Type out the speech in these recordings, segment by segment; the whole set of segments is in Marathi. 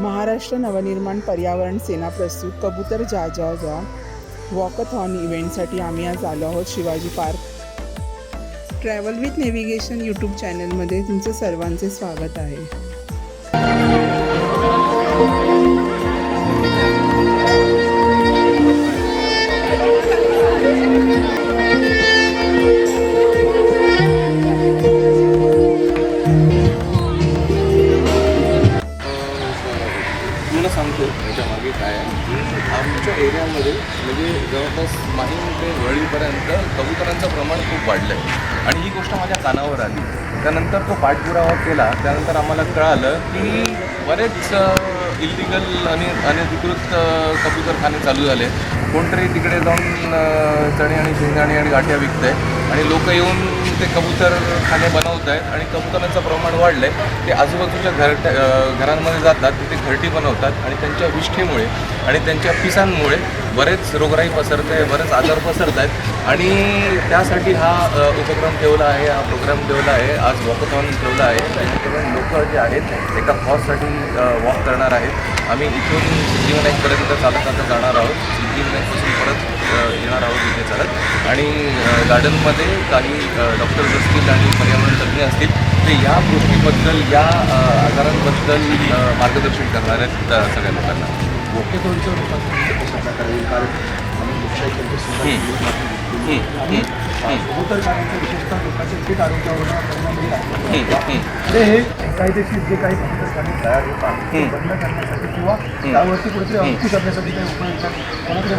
महाराष्ट्र नवनिर्माण पर्यावरण सेना प्रस्तुत कबूतर जा जा जा वॉकथॉन इव्हेंटसाठी आम्ही आज आलो आहोत Shivaji park. Travel with navigation YouTube चॅनलमध्ये तुमचं सर्वांचे स्वागत आहे. ही कानावर आली. त्यानंतर तो पाठपुरावा केला. त्यानंतर आम्हाला कळालं की बरेच इलिगल आणि अनधिकृत अ, कबूतरखाने चालू झाले. कोणतरी तिकडे जाऊन चणे आणि शेंगदाणे आणि गाठ्या विकत आहे आणि लोक येऊन ते कबूतरखाने बनवत आहेत आणि कबुतरांचं प्रमाण वाढलं आहे ते आजूबाजूच्या घर घरांमध्ये जातात तिथे घरटी बनवतात आणि त्यांच्या विष्ठेमुळे आणि त्यांच्या पिसांमुळे बरेच रोगराई पसरते बरेच आजार पसरत आहेत आणि त्यासाठी हा उपक्रम ठेवला आहे हा प्रोग्राम ठेवला आहे आज वॉकथॉन ठेवला आहे. जेणेकरून लोक जे आहेत एका कॉजसाठी वॉक करणार आहेत. आम्ही इथून सिद्धिविनायकपर्यंत चालत आता जाणार आहोत. सिद्धिविनायकपासून परत येणार आहोत इथे चालत. आणि गार्डनमध्ये काही डॉक्टर्स असतील आणि पर्यावरण तज्ज्ञ असतील ते या गोष्टीबद्दल या आजारांबद्दल मार्गदर्शन करणार आहेत सगळ्या लोकांना. वॉकेथॉनच्या रूपात कशा प्रकारे कारण कबूतर विशेषतः थेट आरोग्यावर परिणाम आहे. ते हे कायदेशीर जे काही तयार होतात ते बंद करण्यासाठी किंवा त्यावरती कुठेतरी अंकुश करण्यासाठी काही कोणाकडे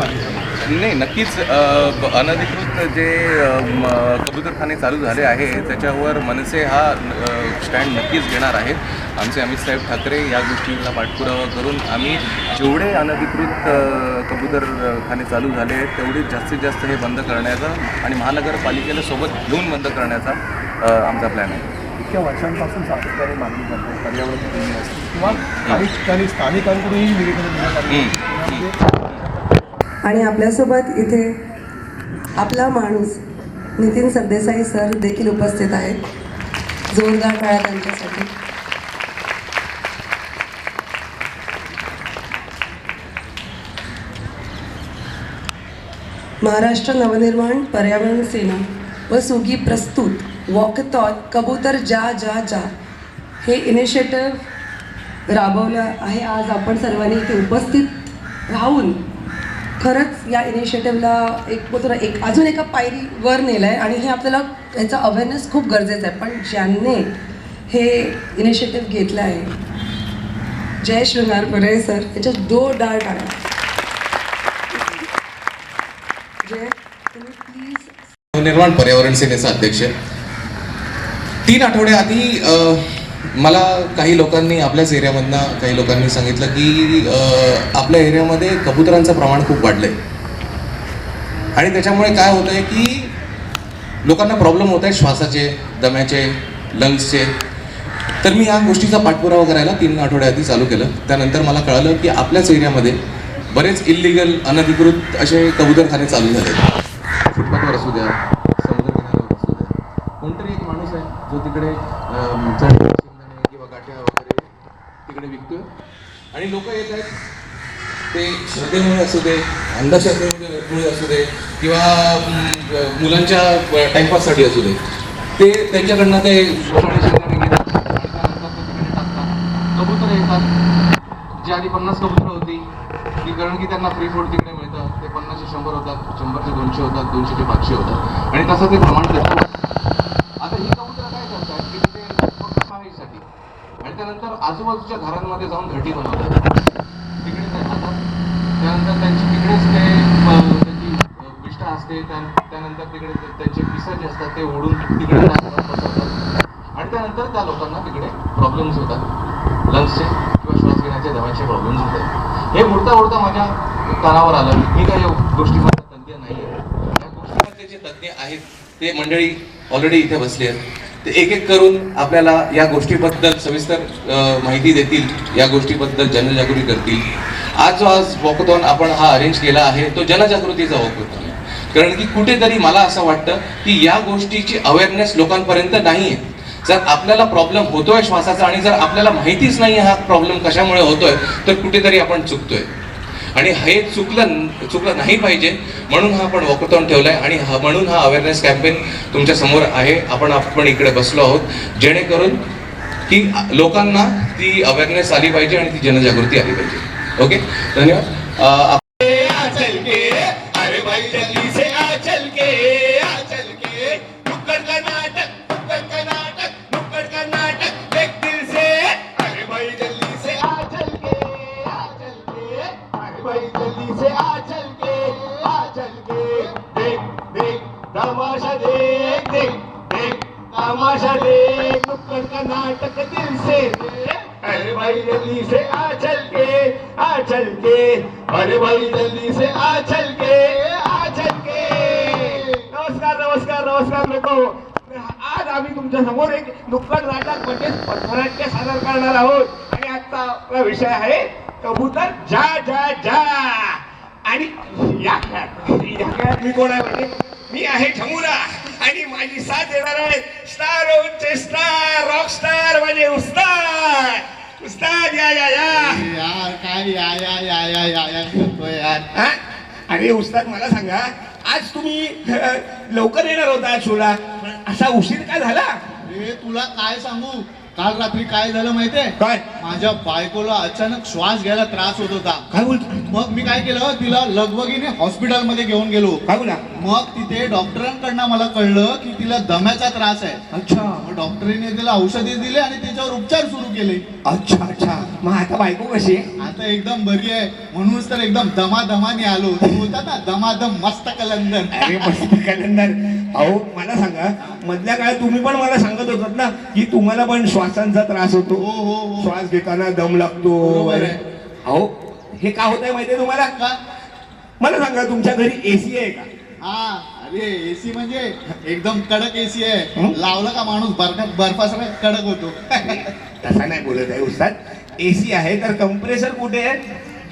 नाही नक्कीच अनधिकृत जे कबूतरखाने चालू झाले आहे त्याच्यावर मनसे हा स्टँड नक्कीच घेणार आहेत आमचे अमित साहेब ठाकरे या गोष्टींना पाठपुरावा करून आम्ही जेवढे अनधिकृत कबूतरखाने चालू झाले आहेत तेवढे जास्तीत जास्त हे बंद करण्याचा आणि महानगरपालिकेला सोबत घेऊन बंद करण्याचा आमचा प्लॅन आहे. इतक्या वर्षांपासून सातत्याने मागणी करतात पर्यावरण प्रेमी असतील किंवा काही ठिकाणी स्थानिकांकडूनही निवेदनं आणि आपल्यासोबत इथे आपला माणूस नितीन सरदेसाई सर देखील उपस्थित आहेत. जोरदार काळा त्यांच्यासाठी. महाराष्ट्र नवनिर्माण पर्यावरण सेना व सुगी प्रस्तुत वॉकथॉन कबूतर जा जा जा हे इनिशिएटिव्ह राबवलं आहे. आज आपण सर्वांनी इथे उपस्थित राहून खरंच या इनिशिएटिव्हला एक बोलतो एक अजून एका पायरीवर नेलं आहे आणि हे आपल्याला याचा अवेअरनेस खूप गरजेचं आहे. पण ज्यांनी हे इनिशिएटिव्ह घेतलं आहे जय शृंगार परे सर याच्या दो डाळ टाळा जय तुम्ही प्लीज निर्माण पर्यावरण सेनेचा अध्यक्ष. आहे. तीन आठवडे आधी मला काही लोकांनी आपल्याच एरियामधनं काही लोकांनी सांगितलं की आपल्या एरियामध्ये कबुतरांचं प्रमाण खूप वाढलंय. आणि त्याच्यामुळे काय होत आहे की लोकांना प्रॉब्लेम होत आहे श्वासाचे दम्याचे लंग्सचे. तर मी या गोष्टीचा पाठपुरावा करायला तीन आठवड्या आधी चालू केलं. त्यानंतर मला कळालं की आपल्याच एरियामध्ये बरेच इल्लिगल अनधिकृत असे कबूतरखाने चालू झाले. फुटपाथवर असू द्या समुद्र किनाऱ्यावर असू द्या कोणतरी एक माणूस आहे जो तिकडे किंवा गाठ्या वगैरे तिकडे विकतोय. आणि लोक येत आहेत. ते श्रद्धेमुळे असू दे अंधश्रद्धेमुळे असू दे किंवा मुलांच्या टाइमपाससाठी असू दे ते त्यांच्याकडनं ते तिकडे टाकतात. कबूतर येतात. जे आधी पन्नास कबूतर कारण की त्यांना फ्री फूड तिकडे मिळतं ते पन्नासशे शंभर होतात शंभरचे दोनशे होतात दोनशे ते पाचशे होतात. आणि तसं ते प्रमाण त्याचं आता ही कबूतर काय करतात की ते फक्त खाण्यासाठी आणि त्यानंतर आजूबाजूच्या घरांमध्ये जाऊन घटी बनवतात. तिकडे ते खातात? त्यानंतर त्यांची तिकडेच ते त्यांची विष्ठा असते. त्या- त्यानंतर तिकडे त्यांचे पिसा जे असतात ते ओढून तिकडे बसवतात. आणि त्यानंतर त्या लोकांना तिकडे प्रॉब्लेम्स होतात. लंग्सचे किंवा श्वास घेण्याचे दवाचे प्रॉब्लेम्स होतात. हे उडता उडता माझ्या कानावर आलं. मी काही या गोष्टीमध्ये तज्ञ नाही आहे या गोष्टीमध्ये जे तज्ञ आहेत ते मंडळी ऑलरेडी इथे बसले आहेत. ते एक एक करून आपल्याला या गोष्टीबद्दल सविस्तर माहिती देतील या गोष्टीबद्दल जनजागृती करतील. आज जो आज वॉकथॉन आपण हा अरेंज केला आहे तो जनजागृतीचा वॉकथॉन आहे. कारण की कुठेतरी मला असं वाटतं की या गोष्टीची अवेअरनेस लोकांपर्यंत नाही आहे जर आपल्याला प्रॉब्लेम होतोय श्वासाचा आणि जर आपल्याला माहितीच नाही हा प्रॉब्लेम कशामुळे होतोय तर कुठेतरी आपण चुकतोय. आणि हे चुकलं चुकलं नाही पाहिजे म्हणून हा आपण वॉकथॉन आहे आणि हा म्हणून हा अवेअरनेस कॅम्पेन तुमच्यासमोर आहे. आपण आपण इकडे बसलो आहोत. जेणेकरून की लोकांना ती अवेअरनेस आली पाहिजे आणि ती जनजागृती आली पाहिजे. ओके धन्यवाद. तमाशा देख नुक्कड़ का नाटक दिल से अरे भाई जल्दी से आ चल के आ चल के. अरे भाई जल्दी से आ चल के आ चल के. नमस्कार नमस्कार नमस्कार लोको आज आम्ही तुमच्यासमोर एक नुक्कड नाटक म्हणजे पथनाट्य सादर करणार आहोत. आणि आजचा आपला विषय आहे कबूतर जा जा जा. आणि या खेळात या खेळात मी कोण आहे म्हणजे? मी आहे ठमुरा आणि माझी साथ देणार आहे स्टार स्टार रॉक स्टार माझे उस्ताद. उस्ताद या या या. यार काय या या या या या या करतोय यार. हा? अरे उस्ताद मला सांगा आज तुम्ही अ, लवकर येणार होता शोला असा उशीर का झाला? अरे तुला काय सांगू? काल रात्री काय झालं माहितीये? काय? माझ्या बायकोला अचानक श्वास घ्यायला त्रास होत होता. काय बोलतो? मग मी काय केलं? तिला लगबगीने हॉस्पिटलमध्ये घेऊन गेलो. काय बोला? मग तिथे डॉक्टरांकडनं मला कळलं की तिला दम्याचा त्रास आहे. अच्छा. मग डॉक्टरीने तिला औषधे दिले आणि त्याच्यावर उपचार सुरू केले. अच्छा अच्छा. मग आता बायको कशी आहे? आता एकदम बरी आहे. म्हणूनच तर एकदम दमादमाने आलो. ते बोलतात ना दमादम मस्त कलंदर अरे मस्त कॅलेंडर अहो मला सांगा मधल्या काळात तुम्ही पण मला सांगत होतात ना की तुम्हाला पण श्वासांचा त्रास होतो. हो हो हो. श्वास घेताना दम लागतो. अहो हे का होत आहे माहितीये तुम्हाला? का? मला सांगा तुमच्या घरी एसी आहे का? हा अरे एसी म्हणजे एकदम कडक एसी आहे? लावलं का माणूस बर्फ बर्फासारखा कडक होतो. तसा नाही बोलत आहे उस्ताद. एसी आहे तर कंप्रेसर कुठे आहे?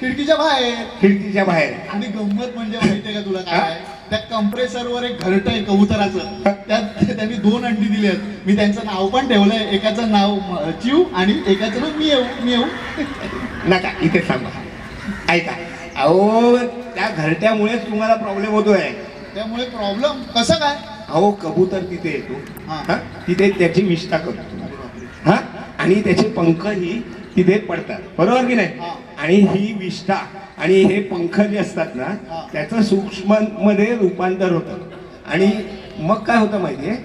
खिडकीच्या बाहेर. खिडकीच्या बाहेर. आणि गंमत म्हणजे माहितीये का तुला काय? त्या कंप्रेसरवर एक घरट आहे कबुतराचं. त्यात त्यांनी दोन अंडी दिली आहेत. मी त्यांचं नाव पण ठेवलंय. एकाचं नाव चिव आणि एकाचं नाव मी येऊ मी येऊ नका इथे थांबा. ऐका अहो त्या घरट्यामुळेच तुम्हाला प्रॉब्लेम होतोय. त्यामुळे प्रॉब्लेम कसं काय? अहो कबूतर तिथे येतो. हा. हा? तिथे त्याची विष्ठा करतो हा? आणि त्याचे पंखही तिथे पडतात. बरोबर की नाही? हा. आणि ही विष्ठा आणि हे पंख जे असतात ना. त्याचं सूक्ष्ममध्ये रूपांतर होतं. आणि मग काय होतं माहितीये?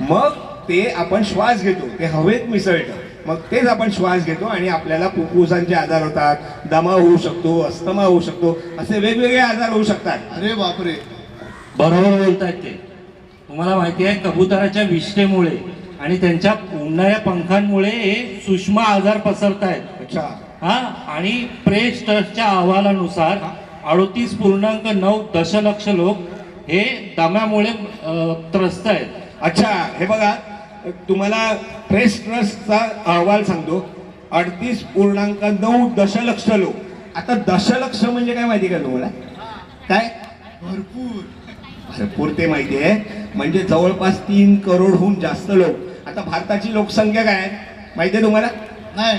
मग ते आपण श्वास घेतो ते हवेत मिसळतं. मग तेच आपण श्वास घेतो आणि आपल्याला फुफ्फुसांचे आजार होतात दमा होऊ शकतो अस्थमा होऊ शकतो असे वेगवेगळे आजार होऊ शकतात. अरे बापरे. बरोबर बोलतायत ते. तुम्हाला माहिती आहे कबुतराच्या विष्ठेमुळे आणि त्यांच्या उडणाऱ्या पंखांमुळे हे सूक्ष्म आजार पसरत आहेत अच्छा. हा? आणि प्रेस ट्रस्टच्या अहवालानुसार अडोतीस पूर्णांक नऊ दशलक्ष लोक हे दम्यामुळे त्रस्त आहेत. अच्छा हे बघा तुम्हाला प्रेस ट्रस्टचा अहवाल सांगतो. अडतीस पूर्णांक नऊ दशलक्ष लोक. आता दशलक्ष म्हणजे काय माहिती का तुम्हाला? काय? भरपूर. भरपूर ते माहिती आहे. म्हणजे जवळपास तीन करोडहून जास्त लोक. आता भारताची लोकसंख्या काय आहे? माहिती आहे तुम्हाला? नाही.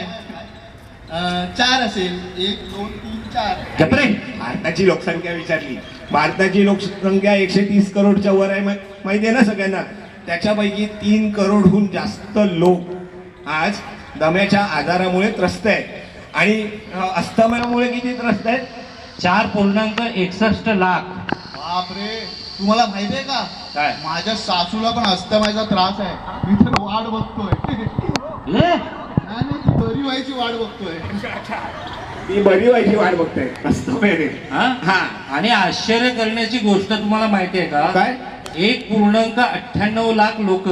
चार असेल. एक दोन तीन चार. गपरे भारताची लोकसंख्या विचारली. भारताची लोकसंख्या एकशे तीस करोडच्या वर आहे. मा- माहिती आहे ना सगळ्यांना? त्याच्यापैकी तीन करोडहून जास्त लोक आज दम्याच्या आजारामुळे त्रस्त आहेत. आणि अ, अस्थमामुळे किती त्रस्त आहेत? चार पूर्णांक एकसष्ट लाख. बापरे! तुम्हाला माहितीये का? काय? माझ्या सासूला पण अस्थमाचा त्रास आहे. मी तर वाट बघतोय. बरी व्हायची वाट बघतोय. ती बरी व्हायची वाट बघताय. हा? हा. आणि आश्चर्य करण्याची गोष्ट तुम्हाला माहिती आहे का? काय? एक पूर्णांक अठ्ठ्याण्णव लाख लोक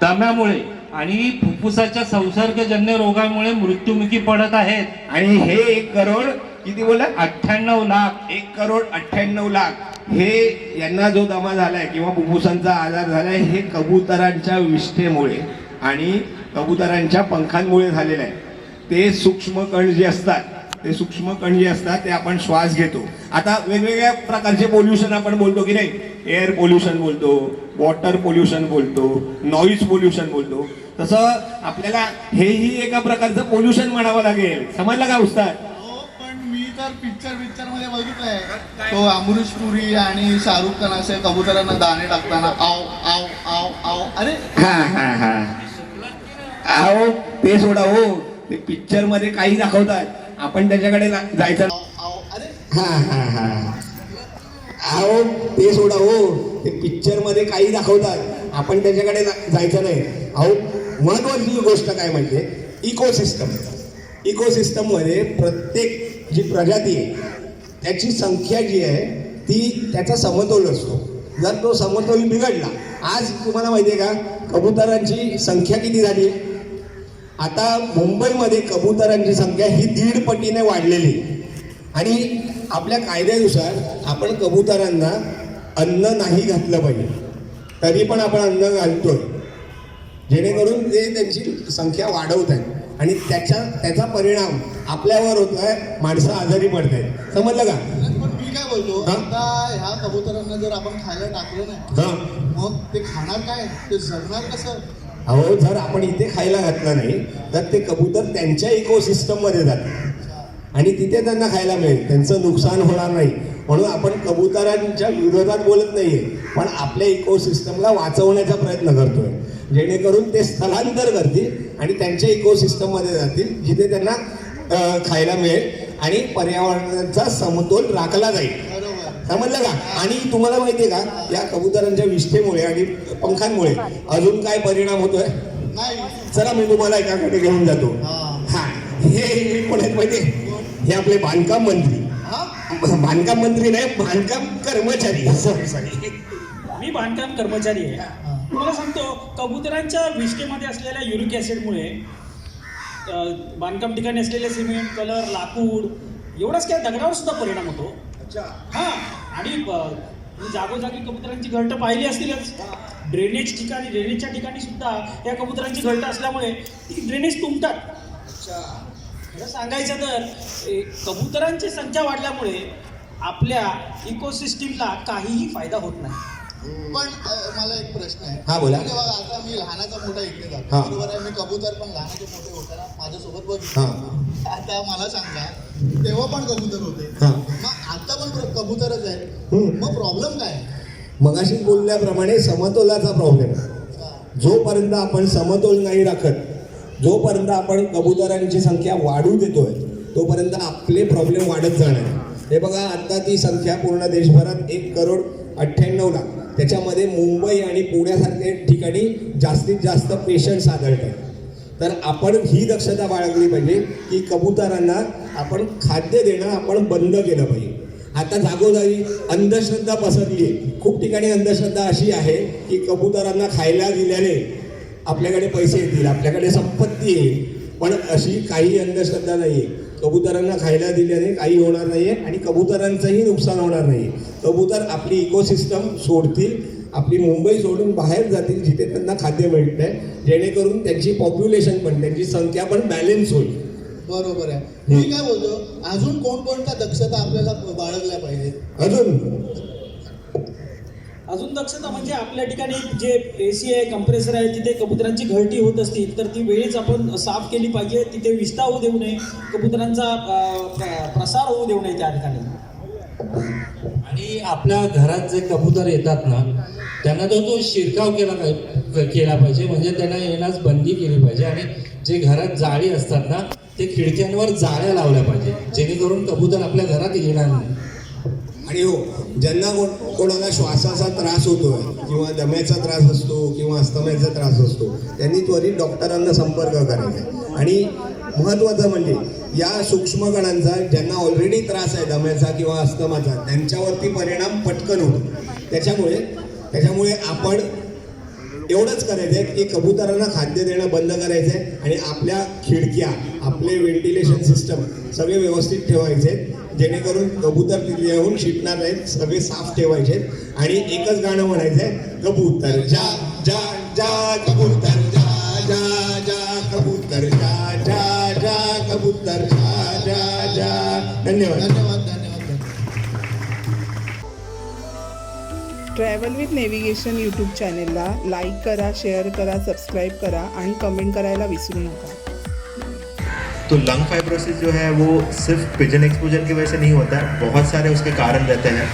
दम्यामुळे आणि फुफ्फुसाच्या संसर्गजन्य रोगामुळे मृत्युमुखी पडत आहेत. आणि हे एक करोड किती बोला अठ्ठ्याण्णव लाख. एक करोड अठ्ठ्याण्णव लाख. हे यांना जो दमा झालाय किंवा फुफ्फुसांचा आजार झालाय हे कबुतरांच्या विष्ठेमुळे. आणि कबुतरांच्या पंखांमुळे झालेलं आहे. ते सूक्ष्म कण जे असतात ते सूक्ष्म कण जे असतात ते आपण श्वास घेतो. आता वेगवेगळ्या प्रकारचे पोल्युशन आपण बोलतो की नाही? एअर पोल्युशन बोलतो वॉटर पोल्युशन बोलतो नॉईज पोल्युशन बोलतो. तसं आपल्याला हेही एका प्रकारचं पोल्युशन म्हणावं लागेल. समजलं का उस्ताद? हो पण मी तर पिक्चर पिक्चरमध्ये बघितलंय. तो अमरीश पुरी आणि शाहरुख खान असे कबुतरांना दाणे टाकताना आव आव आव आव अरे हा हा हा. अहो ते सोडा हो. ते पिक्चरमध्ये काही दाखवतात. आपण त्याच्याकडे जायचं हा हा हा. अहो ते सोडा हो. ते पिक्चरमध्ये काही दाखवतात. आपण त्याच्याकडे जायचं नाही. अहो महत्वाची गोष्ट काय म्हणजे इकोसिस्टम इकोसिस्टममध्ये प्रत्येक जी प्रजाती आहे त्याची संख्या जी आहे ती त्याचा समतोल असतो. जर तो समतोल बिघडला आज तुम्हाला माहिती आहे का कबुतरांची संख्या किती झाली? आता मुंबईमध्ये कबुतरांची संख्या ही दीड पटीने वाढलेली. आणि आपल्या कायद्यानुसार आपण कबुतरांना अन्न नाही घातलं पाहिजे. तरी पण आपण अन्न घालतोय. जेणेकरून ते त्यांची संख्या वाढवत आहेत. आणि त्याच्या त्याचा परिणाम आपल्यावर होत आहे माणसं आजारी पडत आहेत. समजलं का? पण मी काय बोलतो? आता ह्या कबुतरांना जर आपण खायला टाकलं नाही मग ते खाणार काय? ते जगणार कसं? अहो जर आपण इथे खायला घातलं नाही तर ते कबूतर त्यांच्या इकोसिस्टममध्ये जातात आणि तिथे त्यांना खायला मिळेल. त्यांचं नुकसान होणार नाही. म्हणून आपण कबुतरांच्या विरोधात बोलत नाहीये. पण आपल्या इकोसिस्टमला वाचवण्याचा प्रयत्न करतोय. जेणेकरून ते स्थलांतर करतील आणि त्यांच्या इकोसिस्टममध्ये जातील जिथे त्यांना खायला मिळेल आणि पर्यावरणाचा समतोल राखला जाईल. समजलं का? आणि तुम्हाला माहितीये का या कबुतरांच्या विष्ठेमुळे आणि पंखांमुळे अजून काय परिणाम होतोय? नाही. चला मी तुम्हाला एकाकडे घेऊन जातो. हा. हा. कोण आहेत माहितीये? हे आपले बांधकाम मंत्री. हा? बांधकाम मंत्री नाही बांधकाम कर्मचारी. सॉरी सॉरी मी बांधकाम कर्मचारी आहे. तुम्हाला सांगतो कबुतरांच्या विष्ठेमध्ये असलेल्या युरिक ॲसिडमुळे अ, बांधकाम ठिकाणी असलेले सिमेंट कलर लाकूड एवढाच काय दगडावर सुद्धा परिणाम होतो. हां आणि जागोजागी कबुतरांची घरटं पाहिली असतीलच. ड्रेनेज ठिकाणी ड्रेनेजच्या ठिकाणी सुद्धा या कबुतरांची घरटं असल्यामुळे ती ड्रेनेज तुंबतात. खरं सांगायचं तर कबुतरांची संख्या वाढल्यामुळे आपल्या इकोसिस्टीमला काहीही फायदा होत नाही. पण मला एक प्रश्न आहे. हा, बोला. म्हणजे बघा आता मी लहानाचा मोठा इकडे जातो. बरोबर आहे मी कबूतर पण लहानाचे मोठे होताना माझ्यासोबत. बघितलं. आता मला सांगा तेव्हा पण कबूतर होते. मग आता पण कबूतरच आहे. मग प्रॉब्लेम काय? मगाशी बोलल्याप्रमाणे समतोलाचा प्रॉब्लेम जोपर्यंत आपण समतोल नाही राखत जोपर्यंत आपण कबुतरांची संख्या वाढू देतोय तोपर्यंत आपले प्रॉब्लेम वाढत जाणार. हे बघा आता ती संख्या पूर्ण देशभरात एक करोड अठ्ठ्याण्णव लाख. त्याच्यामध्ये मुंबई आणि पुण्यासारख्या ठिकाणी जास्तीत जास्त पेशंट्स आढळत आहेत. तर आपण ही दक्षता बाळगली पाहिजे की कबुतरांना आपण खाद्य देणं आपण बंद केलं पाहिजे. आता जागोजागी अंधश्रद्धा पसरली आहे खूप ठिकाणी अंधश्रद्धा अशी आहे की कबुतरांना खायला दिल्याने आपल्याकडे पैसे येतील आपल्याकडे संपत्ती येईल. पण अशी काही अंधश्रद्धा नाही आहे कबुतरांना खायला दिल्याने काही होणार नाही आहे आणि कबुतरांचंही नुकसान होणार नाही कबूतर आपली इकोसिस्टम सोडतील आपली मुंबई सोडून बाहेर जातील जिथे त्यांना खाद्य मिळतं आहे जेणेकरून त्यांची पॉप्युलेशन पण त्यांची संख्या पण बॅलेन्स होईल. बरोबर आहे. मी काय बोलतो अजून कोणकोणत्या दक्षता आपल्याला बाळगल्या पाहिजे अजून? अजून दक्षता म्हणजे आपल्या ठिकाणी जे ए सी आहे कंप्रेसर आहे तिथे कबुतरांची घरटी होत असतील तर ती वेळीच आपण साफ केली पाहिजे. तिथे विष्ठा होऊ देऊ नये. कबुतरांचा प्रसार होऊ देऊ नये त्या ठिकाणी. आणि आपल्या घरात जे कबूतर येतात ना त्यांना तो तो शिरकाव केला केला पाहिजे. म्हणजे त्यांना येण्यास बंदी केली पाहिजे. आणि जे घरात जाळी असतात ना ते खिडक्यांवर जाळ्या लावल्या पाहिजे. जेणेकरून कबूतर आपल्या घरात येणार नाही. आणि हो ज्यांना कोण कोणाला श्वासाचा त्रास होतोय किंवा दम्याचा त्रास असतो किंवा अस्तम्याचा त्रास असतो त्यांनी त्वरित डॉक्टरांना संपर्क करायचा आणि महत्त्वाचं म्हणजे या सूक्ष्म कणांचा ज्यांना ऑलरेडी त्रास आहे दम्याचा किंवा अस्तमाचा त्यांच्यावरती परिणाम पटकन होतो. त्याच्यामुळे त्याच्यामुळे आपण एवढंच करायचं आहे की कबुतरांना खाद्य देणं बंद करायचं आहे आणि आपल्या खिडक्या आपले व्हेंटिलेशन सिस्टम सगळे व्यवस्थित ठेवायचे जेणेकरून कबूतर तिथे येऊन शिटणार नाहीत सगळे साफ ठेवायचे आणि एकच गाणं म्हणायचंय कबूतर जा जा जा कबूतर जा जा जा कबूतर जा जा जा कबूतर जा जा जा. धन्यवाद. धन्यवाद धन्यवाद ट्रॅव्हल विथ नेव्हिगेशन यूट्यूब चॅनेलला लाईक करा शेअर करा सबस्क्राईब करा आणि कमेंट करायला विसरू नका. तो लंग फाइब्रोसिस जो है वो सिर्फ पिजन एक्सपोजर की वजह से नहीं होता है बहुत सारे उसके कारण रहते हैं।